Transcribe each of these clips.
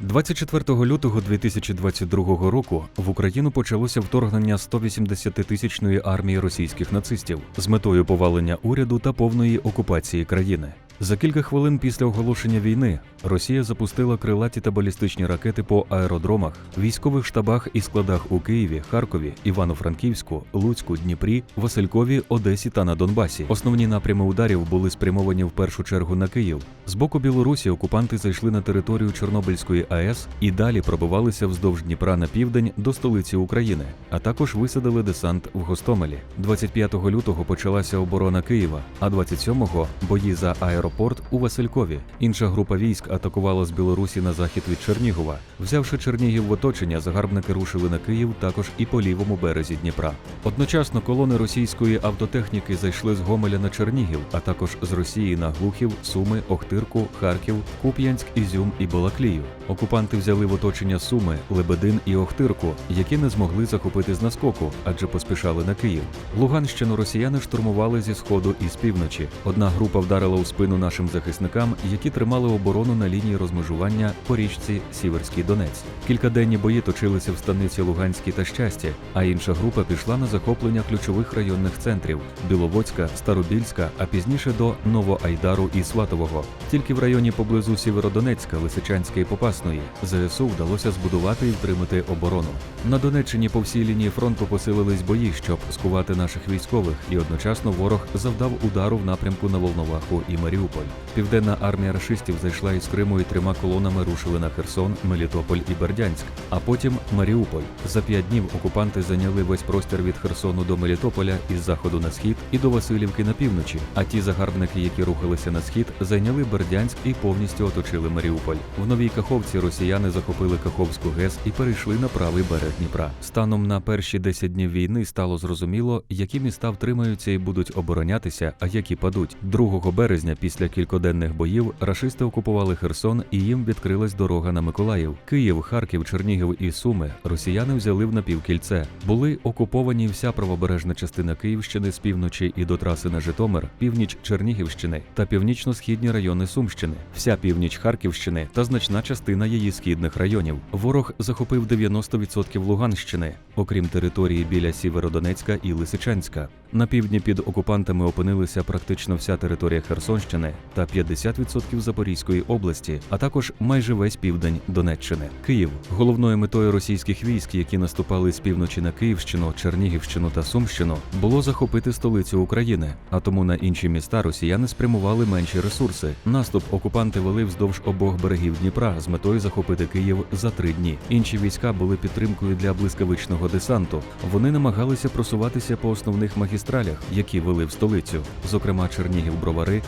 24 лютого 2022 року в Україну почалося вторгнення 180-тисячної армії російських нацистів з метою повалення уряду та повної окупації країни. За кілька хвилин після оголошення війни Росія запустила крилаті та балістичні ракети по аеродромах, військових штабах і складах у Києві, Харкові, Івано-Франківську, Луцьку, Дніпрі, Василькові, Одесі та на Донбасі. Основні напрями ударів були спрямовані в першу чергу на Київ. З боку Білорусі окупанти зайшли на територію Чорнобильської АЕС і далі пробивалися вздовж Дніпра на південь до столиці України, а також висадили десант в Гостомелі. 25 лютого почалася оборона Києва, а 27-го – бої за аеропорт у Василькові. Інша група військ атакувала з Білорусі на захід від Чернігова. Взявши Чернігів в оточення, загарбники рушили на Київ також і по лівому березі Дніпра. Одночасно колони російської автотехніки зайшли з Гомеля на Чернігів, а також з Росії на Глухів, Суми, Охтирку, Харків, Куп'янськ, Ізюм і Балаклію. Окупанти взяли в оточення Суми, Лебедин і Охтирку, які не змогли захопити з наскоку, адже поспішали на Київ. Луганщину росіяни штурмували зі сходу і з півночі. Одна група вдарила у спину нашим захисникам, які тримали оборону на лінії розмежування по річці Сіверський Донець. Кількаденні бої точилися в станиці Луганській та Щасті, а інша група пішла на захоплення ключових районних центрів Біловодська, Старобільська, а пізніше до Новоайдару і Сватового. Тільки в районі поблизу Сєвєродонецька, Лисичанська і Попасної ЗСУ вдалося збудувати і втримати оборону. На Донеччині по всій лінії фронту посилились бої, щоб скувати наших військових, і одночасно ворог завдав удару в напрямку на Волноваху і Маріуполь. Південна армія рашистів зайшла із Криму і трьома колонами рушили на Херсон, Мелітополь і Бердянськ, а потім Маріуполь. За п'ять днів окупанти зайняли весь простір від Херсону до Мелітополя із заходу на схід і до Васильівки на півночі. А ті загарбники, які рухалися на схід, зайняли Бердянськ і повністю оточили Маріуполь. В новій Каховці росіяни захопили Каховську ГЕС і перейшли на правий берег Дніпра. Станом на перші 10 днів війни стало зрозуміло, які міста втримаються і будуть оборонятися, а які падуть. 2 березня, після кількоденних боїв, рашисти окупували Херсон і їм відкрилась дорога на Миколаїв. Київ, Харків, Чернігів і Суми росіяни взяли в напівкільце. Були окуповані вся правобережна частина Київщини з півночі і до траси на Житомир, північ Чернігівщини та північно-східні райони Сумщини, вся північ Харківщини та значна частина її східних районів. Ворог захопив 90% Луганщини, окрім території біля Сіверодонецька і Лисичанська. На півдні під окупантами опинилися практично вся територія Херсонщини та 50% Запорізької області, а також майже весь південь Донеччини. Київ головною метою російських військ, які наступали з півночі на Київщину, Чернігівщину та Сумщину, було захопити столицю України. А тому на інші міста росіяни спрямували менші ресурси. Наступ окупанти вели вздовж обох берегів Дніпра з метою захопити Київ за три дні. Інші війська були підтримкою для блискавичного десанту. Вони намагалися просуватися по основних магістралях, які вели в столицю, зокрема Чернігів Бровари,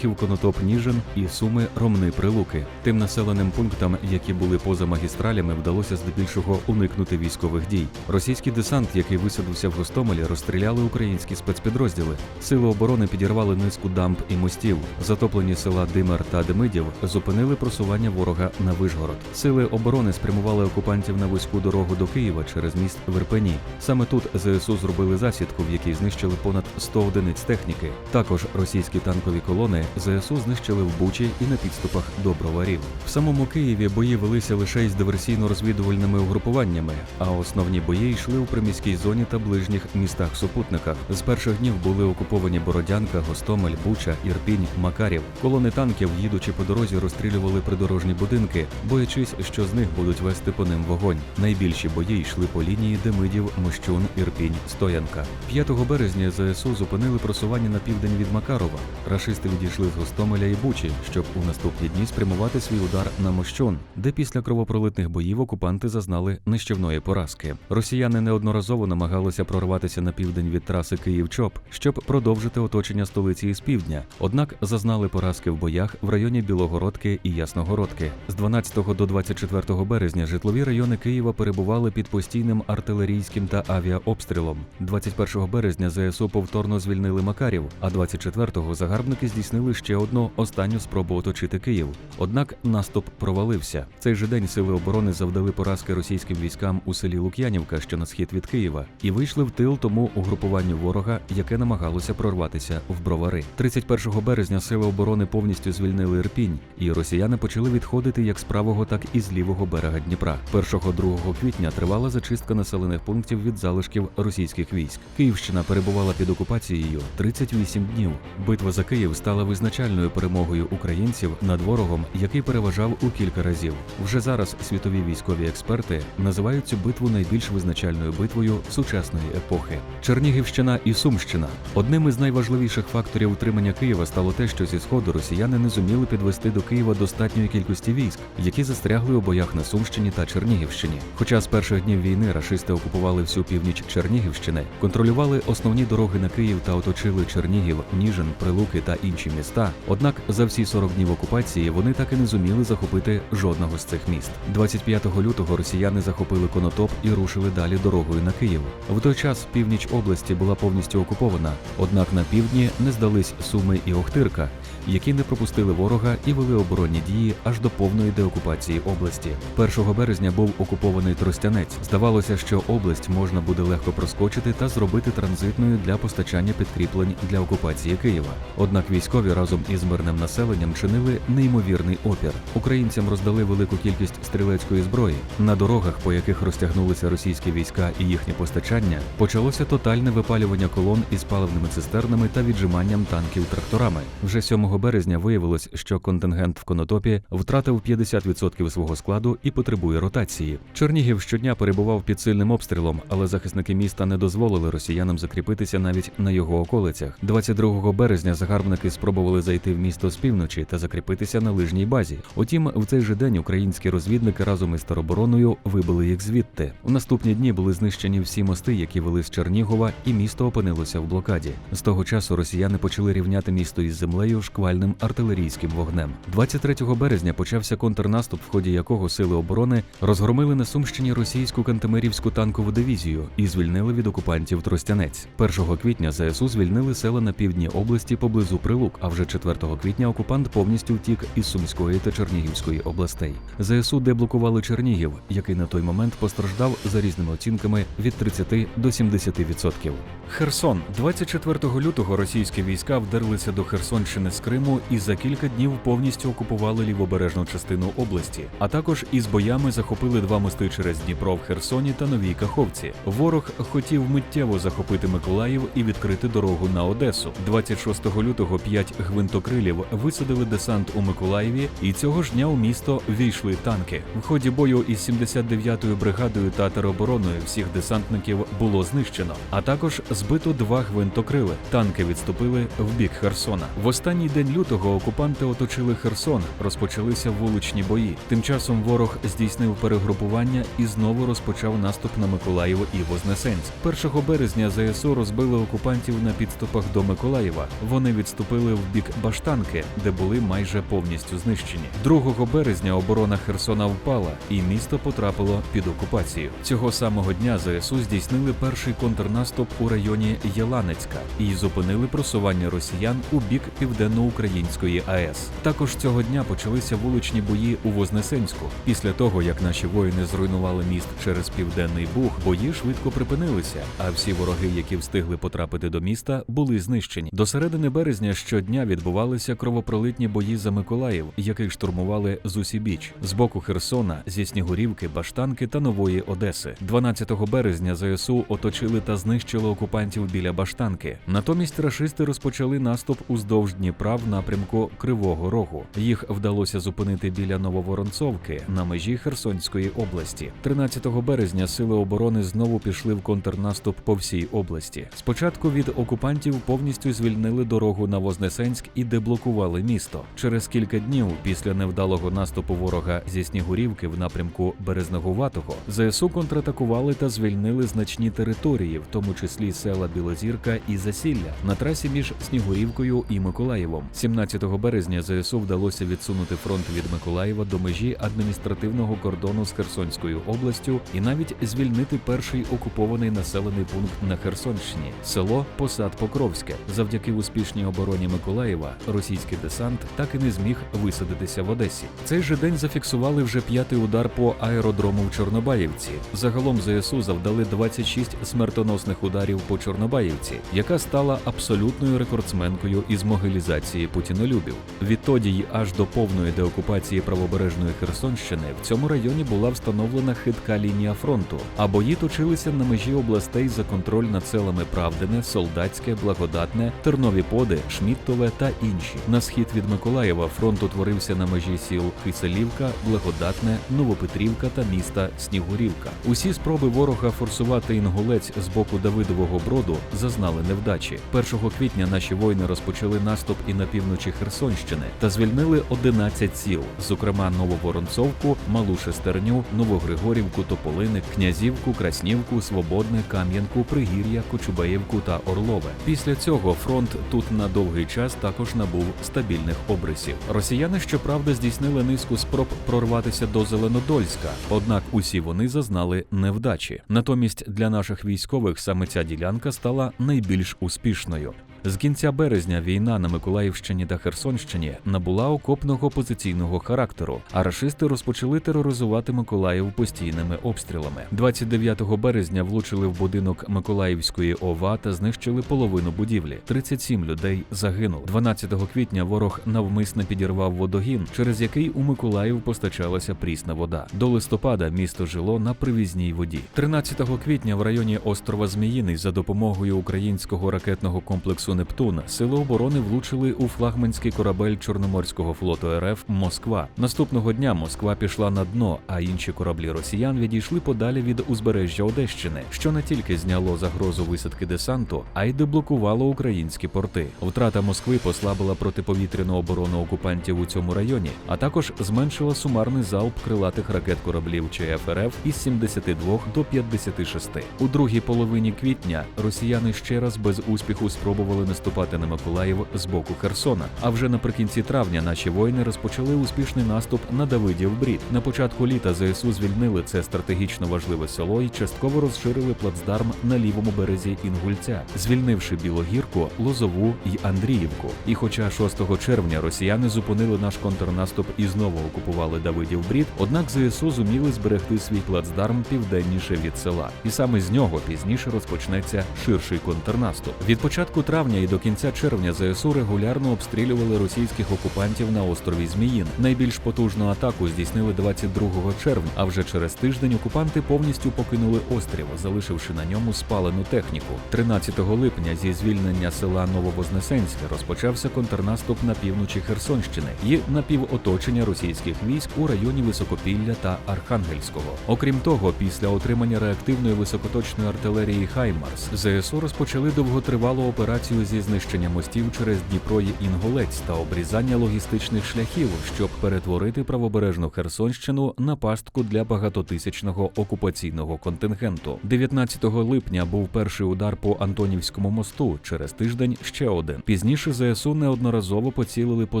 Глухів Конотоп Ніжин і Суми Ромни Прилуки. Тим населеним пунктам, які були поза магістралями, вдалося здебільшого уникнути військових дій. Російський десант, який висадився в Гостомелі, розстріляли українські спецпідрозділи. Сили оборони підірвали низку дамб і мостів. Затоплені села Димер та Демидів зупинили просування ворога на Вишгород. Сили оборони спрямували окупантів на вузьку дорогу до Києва через міст в Ірпені. Саме тут ЗСУ зробили засідку, в якій знищили понад 100 одиниць техніки. Також російські танкові колони ЗСУ знищили в Бучі і на підступах до Броварів. В самому Києві бої велися лише із диверсійно-розвідувальними угрупуваннями, а основні бої йшли у приміській зоні та ближніх містах-супутниках. З перших днів були окуповані Бородянка, Гостомель, Буча, Ірпінь, Макарів. Колони танків, їдучи по дорозі, розстрілювали придорожні будинки, боячись, що з них будуть вести по ним вогонь. Найбільші бої йшли по лінії Демидів, Мощун, Ірпінь, Стоянка. 5 березня ЗСУ зупинили просування на південь від Макарова. Рашисти відійшли з Гостомеля і Бучі, щоб у наступні дні спрямувати свій удар на Мощун, де після кровопролитних боїв окупанти зазнали нищівної поразки. Росіяни неодноразово намагалися прорватися на південь від траси Київ-Чоп, щоб продовжити оточення столиці із півдня. Однак зазнали поразки в боях в районі Білогородки і Ясногородки. З 12 до 24 березня житлові райони Києва перебували під постійним артилерійським та авіаобстрілом. 21 березня ЗСУ повторно звільнили Макарів, а 24-го загарбники здійснили здійснили ще одну останню спробу оточити Київ. Однак наступ провалився. Цей же день сили оборони завдали поразки російським військам у селі Лук'янівка, що на схід від Києва, і вийшли в тил тому угрупуванню ворога, яке намагалося прорватися в бровари. 31 березня сили оборони повністю звільнили Ірпінь, і росіяни почали відходити як з правого, так і з лівого берега Дніпра. 1-2 квітня тривала зачистка населених пунктів від залишків російських військ. Київщина перебувала під окупацією 38 днів. Битва за Київ стала визначальною перемогою українців над ворогом, який переважав у кілька разів. Вже зараз світові військові експерти називають цю битву найбільш визначальною битвою сучасної епохи. Чернігівщина і Сумщина. Одним із найважливіших факторів утримання Києва стало те, що зі сходу росіяни не зуміли підвести до Києва достатньої кількості військ, які застрягли у боях на Сумщині та Чернігівщині. Хоча з перших днів війни рашисти окупували всю північ Чернігівщини, контролювали основні дороги на Київ та оточили Чернігів, Ніжин, Прилуки та інші міста. Однак за всі 40 днів окупації вони так і не зуміли захопити жодного з цих міст. 25 лютого росіяни захопили Конотоп і рушили далі дорогою на Київ. В той час північ області була повністю окупована. Однак на півдні не здались Суми і Охтирка, які не пропустили ворога і вели оборонні дії аж до повної деокупації області. 1 березня був окупований Тростянець. Здавалося, що область можна буде легко проскочити та зробити транзитною для постачання підкріплень для окупації Києва. Однак військові разом із мирним населенням чинили неймовірний опір. Українцям роздали велику кількість стрілецької зброї. На дорогах, по яких розтягнулися російські війська і їхнє постачання, почалося тотальне випалювання колон із паливними цистернами та віджиманням танків тракторами. Вже 7 березня виявилось, що контингент в Конотопі втратив 50% свого складу і потребує ротації. Чернігів щодня перебував під сильним обстрілом, але захисники міста не дозволили росіянам закріпитися навіть на його околицях. 22 березня загарбники спробували зайти в місто з півночі та закріпитися на лижній базі. Утім, в цей же день українські розвідники разом із теробороною вибили їх звідти. У наступні дні були знищені всі мости, які вели з Чернігова, і місто опинилося в блокаді. З того часу росіяни почали рівняти місто із землею шквальним артилерійським вогнем. 23 березня почався контрнаступ, в ході якого сили оборони розгромили на Сумщині російську кантемирівську танкову дивізію і звільнили від окупантів Тростянець. 1 квітня ЗСУ звільнили села на півдні області поблизу Прилук. Вже 4 квітня окупант повністю втік із Сумської та Чернігівської областей. ЗСУ деблокували Чернігів, який на той момент постраждав за різними оцінками від 30 до 70%. Херсон 24 лютого російські війська вдерлися до Херсонщини з Криму і за кілька днів повністю окупували лівобережну частину області, а також із боями захопили два мости через Дніпро в Херсоні та Новій Каховці. Ворог хотів миттєво захопити Миколаїв і відкрити дорогу на Одесу. 26 лютого п'ять гвинтокрилів висадили десант у Миколаєві, і цього ж дня у місто війшли танки. В ході бою із 79-ю бригадою та теробороною всіх десантників було знищено, а також збито два гвинтокрили. Танки відступили в бік Херсона. В останній день лютого окупанти оточили Херсон, розпочалися вуличні бої. Тим часом ворог здійснив перегрупування і знову розпочав наступ на Миколаїв і Вознесенськ. 1 березня ЗСУ розбили окупантів на підступах до Миколаєва. Вони відступили в бік Баштанки, де були майже повністю знищені. 2 березня оборона Херсона впала, і місто потрапило під окупацію. Цього самого дня ЗСУ здійснили перший контрнаступ у районі Єланецька і зупинили просування росіян у бік південноукраїнської АЕС. Також цього дня почалися вуличні бої у Вознесенську. Після того, як наші воїни зруйнували міст через південний Буг, бої швидко припинилися, а всі вороги, які встигли потрапити до міста, були знищені. До середини березня щодня відбувалися кровопролитні бої за Миколаїв, яких штурмували з усібіч з боку Херсона, зі Снігурівки, Баштанки та Нової Одеси. 12 березня ЗСУ оточили та знищили окупантів біля Баштанки. Натомість рашисти розпочали наступ уздовж Дніпра в напрямку Кривого Рогу. Їх вдалося зупинити біля Нововоронцовки на межі Херсонської області. 13 березня сили оборони знову пішли в контрнаступ по всій області. Спочатку від окупантів повністю звільнили дорогу на Вознесенськ і деблокували місто. Через кілька днів після невдалого наступу ворога зі Снігурівки в напрямку Березнегуватого ЗСУ контратакували та звільнили значні території, в тому числі села Білозірка і Засілля на трасі між Снігурівкою і Миколаєвом. 17 березня ЗСУ вдалося відсунути фронт від Миколаєва до межі адміністративного кордону з Херсонською областю і навіть звільнити перший окупований населений пункт на Херсонщині село Посад Покровське. Завдяки успішній обороні Миколаєва Миколаєва російський десант так і не зміг висадитися в Одесі. Цей же день зафіксували вже п'ятий удар по аеродрому в Чорнобаївці. Загалом ЗСУ завдали 26 смертоносних ударів по Чорнобаївці, яка стала абсолютною рекордсменкою із могилізації путінолюбів. Відтоді й аж до повної деокупації правобережної Херсонщини в цьому районі була встановлена хитка лінія фронту, а бої точилися на межі областей за контроль над селами Правдине, Солдатське, Благодатне, Тернові Поди, Шміттове та інші. На схід від Миколаєва фронт утворився на межі сіл Киселівка, Благодатне, Новопетрівка та міста Снігурівка. Усі спроби ворога форсувати інгулець з боку Давидового броду зазнали невдачі. 1 квітня наші воїни розпочали наступ і на півночі Херсонщини та звільнили 11 сіл, зокрема Нововоронцовку, Малу Шестерню, Новогригорівку, Тополини, Князівку, Краснівку, Свободне, Кам'янку, Пригір'я, Кочубаївку та Орлове. Після цього фронт тут на довгий час також набув стабільних обрисів. Росіяни, щоправда, здійснили низку спроб прорватися до Зеленодольська, однак усі вони зазнали невдачі. Натомість для наших військових саме ця ділянка стала найбільш успішною. З кінця березня війна на Миколаївщині та Херсонщині набула окопного позиційного характеру, а рашисти розпочали тероризувати Миколаїв постійними обстрілами. 29 березня влучили в будинок Миколаївської ОВА та знищили половину будівлі. 37 людей загинули. 12 квітня ворог навмисно підірвав водогін, через який у Миколаїв постачалася прісна вода. До листопада місто жило на привізній воді. 13 квітня в районі острова Зміїний за допомогою українського ракетного комплексу Нептун сили оборони влучили у флагманський корабель Чорноморського флоту РФ Москва. Наступного дня Москва пішла на дно, а інші кораблі росіян відійшли подалі від узбережжя Одещини, що не тільки зняло загрозу висадки десанту, а й деблокувало українські порти. Втрата Москви послабила протиповітряну оборону окупантів у цьому районі, а також зменшила сумарний залп крилатих ракет кораблів ЧФ РФ із 72 до 56. У другій половині квітня росіяни ще раз без успіху спробували наступати на Миколаїв з боку Херсона. А вже наприкінці травня наші воїни розпочали успішний наступ на Давидів Брід. На початку літа ЗСУ звільнили це стратегічно важливе село і частково розширили плацдарм на лівому березі Інгульця, звільнивши Білогірку, Лозову й Андріївку. І хоча 6 червня росіяни зупинили наш контрнаступ і знову окупували Давидів Брід, однак ЗСУ зуміли зберегти свій плацдарм південніше від села, і саме з нього пізніше розпочнеться ширший контрнаступ. Від початку травня і до кінця червня ЗСУ регулярно обстрілювали російських окупантів на острові Зміїн. Найбільш потужну атаку здійснили 22 червня. А вже через тиждень окупанти повністю покинули острів, залишивши на ньому спалену техніку. 13 липня зі звільнення села Нововознесенське розпочався контрнаступ на півночі Херсонщини і напівоточення російських військ у районі Високопілля та Архангельського. Окрім того, після отримання реактивної високоточної артилерії Хаймарс ЗСУ розпочали довготривалу операцію зі знищення мостів через Дніпро й Інгулець та обрізання логістичних шляхів, щоб перетворити правобережну Херсонщину на пастку для багатотисячного окупаційного контингенту. 19 липня був перший удар по Антонівському мосту. Через тиждень ще один. Пізніше ЗСУ неодноразово поцілили по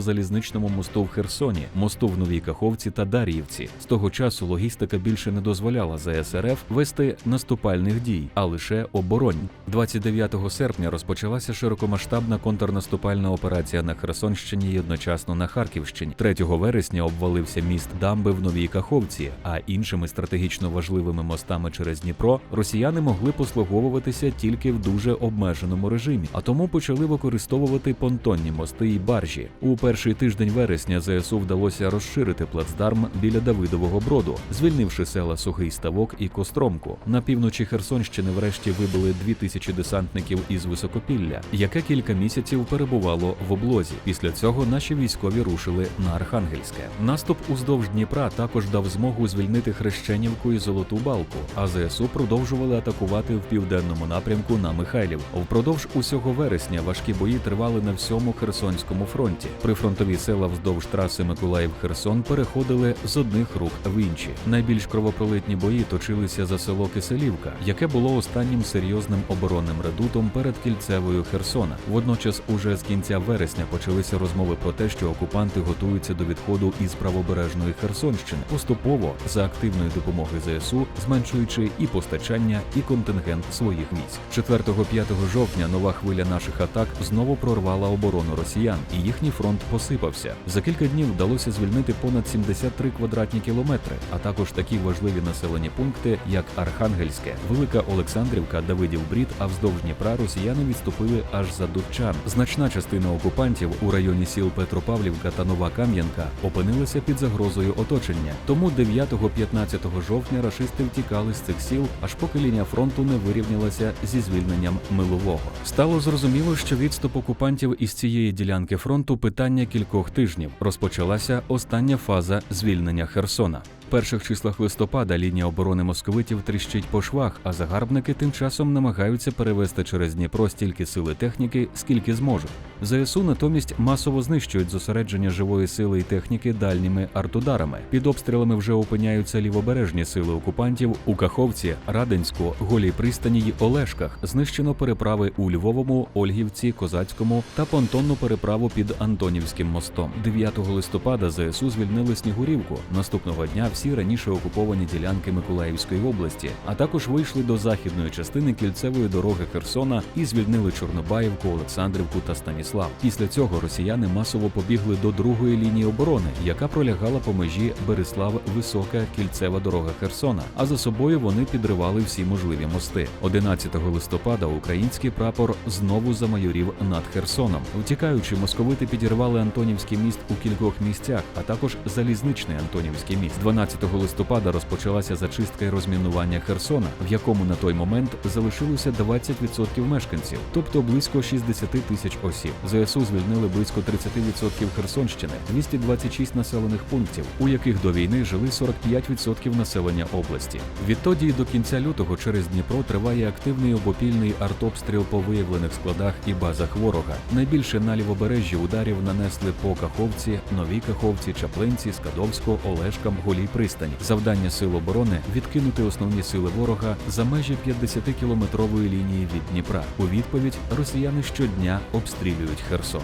залізничному мосту в Херсоні, мосту в Новій Каховці та Дар'ївці. З того часу логістика більше не дозволяла ЗСРФ вести наступальних дій, а лише оборонь. 29 серпня розпочалася широкомасштабна контрнаступальна операція на Херсонщині і одночасно на Харківщині. 3 вересня обвалився міст Дамби в Новій Каховці, а іншими стратегічно важливими мостами через Дніпро росіяни могли послуговуватися тільки в дуже обмеженому режимі, а тому почали використовувати понтонні мости і баржі. У перший тиждень вересня ЗСУ вдалося розширити плацдарм біля Давидового броду, звільнивши села Сухий Ставок і Костромку. На півночі Херсонщини врешті вибили дві тисячі десантників із Високопілля, яке кілька місяців перебувало в облозі. Після цього наші військові рушили на Архангельське. Наступ уздовж Дніпра також дав змогу звільнити Хрещенівку і Золоту Балку, а ЗСУ продовжували атакувати в південному напрямку на Михайлів. Впродовж усього вересня важкі бої тривали на всьому Херсонському фронті. Прифронтові села вздовж траси Миколаїв-Херсон переходили з одних рук в інші. Найбільш кровопролитні бої точилися за село Киселівка, яке було останнім серйозним оборонним редутом перед кільцевою Херсон. Херсона. Водночас, уже з кінця вересня почалися розмови про те, що окупанти готуються до відходу із правобережної Херсонщини, поступово за активної допомоги ЗСУ, зменшуючи і постачання, і контингент своїх військ. 4-5 жовтня нова хвиля наших атак знову прорвала оборону росіян, і їхній фронт посипався. За кілька днів вдалося звільнити понад 73 квадратні кілометри, а також такі важливі населені пункти, як Архангельське, Велика Олександрівка, Давидів Брід, а вздовж Дніпра росіяни відступили аж за Дубчан. Значна частина окупантів у районі сіл Петропавлівка та Нова Кам'янка опинилася під загрозою оточення. Тому 9-15 жовтня рашисти втікали з цих сіл, аж поки лінія фронту не вирівнялася зі звільненням милового. Стало зрозуміло, що відступ окупантів із цієї ділянки фронту питання кількох тижнів. Розпочалася остання фаза звільнення Херсона. Перших числах листопада лінія оборони московитів тріщить по швах, а загарбники тим часом намагаються перевести через Дніпро стільки сили техніки, скільки зможуть. ЗСУ натомість масово знищують зосередження живої сили і техніки дальніми артударами. Під обстрілами вже опиняються лівобережні сили окупантів у Каховці, Раденську, Голій пристані й Олешках. Знищено переправи у Львовому, Ольгівці, Козацькому та понтонну переправу під Антонівським мостом. 9 листопада ЗСУ звільнили Снігурівку. Наступного дня всі раніше окуповані ділянки Миколаївської області, а також вийшли до західної частини кільцевої дороги Херсона і звільнили Чорнобаївку, Олександрівку та Станіслав. Після цього росіяни масово побігли до другої лінії оборони, яка пролягала по межі Береслав Висока кільцева дорога Херсона. А за собою вони підривали всі можливі мости. 11 листопада український прапор знову замайорів над Херсоном. Втікаючи, московити підірвали Антонівський міст у кількох місцях, а також залізничний Антонівський міст. 12 листопада розпочалася зачистка і розмінування Херсона, в якому на той момент залишилося 20% мешканців, тобто близько 60 тисяч осіб. ЗСУ звільнили близько 30% Херсонщини, 226 населених пунктів, у яких до війни жили 45% населення області. Відтоді до кінця лютого через Дніпро триває активний обопільний артобстріл по виявлених складах і базах ворога. Найбільше на лівобережжі ударів нанесли по Каховці, Новій Каховці, Чаплинці, Скадовську, Олешкам, Голій пристані. Завдання сил оборони відкинути основні сили ворога за межі 50-кілометрової лінії від Дніпра. У відповідь росіяни щодня обстрілюють Херсон.